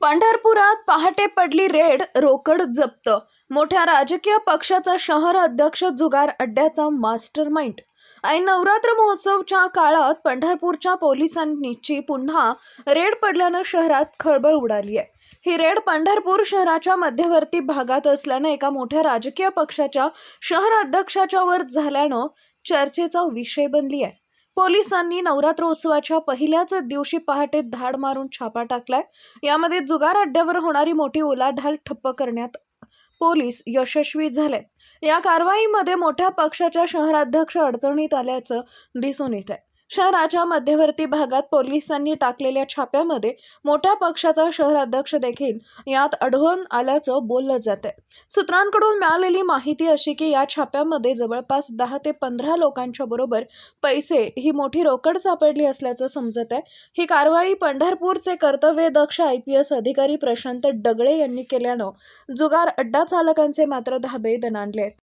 पंढरपुरात पहाटे पडली रेड रोकड जप्त. मोठ्या राजकीय पक्षाचा शहर अध्यक्ष जुगार अड्ड्याचा मास्टर माइंड आणि नवरात्र महोत्सवच्या काळात पंढरपूरच्या पोलिसांची पुन्हा रेड पडल्यानं शहरात खळबळ उडाली आहे. ही रेड पंढरपूर शहराच्या मध्यवर्ती भागात असल्यानं एका मोठ्या राजकीय पक्षाच्या शहर अध्यक्षाच्या वर झाल्यानं चर्चेचा विषय बनली आहे. पोलिसांनी नवरात्रोत्सवाच्या पहिल्याच दिवशी पहाटे धाड मारून छापा टाकलाय. यामध्ये जुगार अड्ड्यावर होणारी मोठी उलाढाल ठप्प करण्यात पोलीस यशस्वी झाले या कारवाईमध्ये मोठ्या पक्षाच्या शहराध्यक्ष अडचणीत आल्याचं दिसून येत आहे शहराच्या मध्यवर्ती भागात पोलिसांनी टाकलेल्या छाप्यामध्ये मोठ्या पक्षाचा शहराध्यक्ष देखील यात आढळून आल्याचं बोललं जात आहे सूत्रांकडून मिळालेली माहिती अशी की या छाप्यामध्ये जवळपास दहा ते पंधरा लोकांच्या बरोबर पैसे ही मोठी रोकड सापडली असल्याचं समजत आहे ही कारवाई पंढरपूरचे कर्तव्यदक्ष आय पी एस अधिकारी प्रशांत डगळे यांनी केल्यानं जुगार अड्डा चालकांचे मात्र धाबे दणाणले आहेत.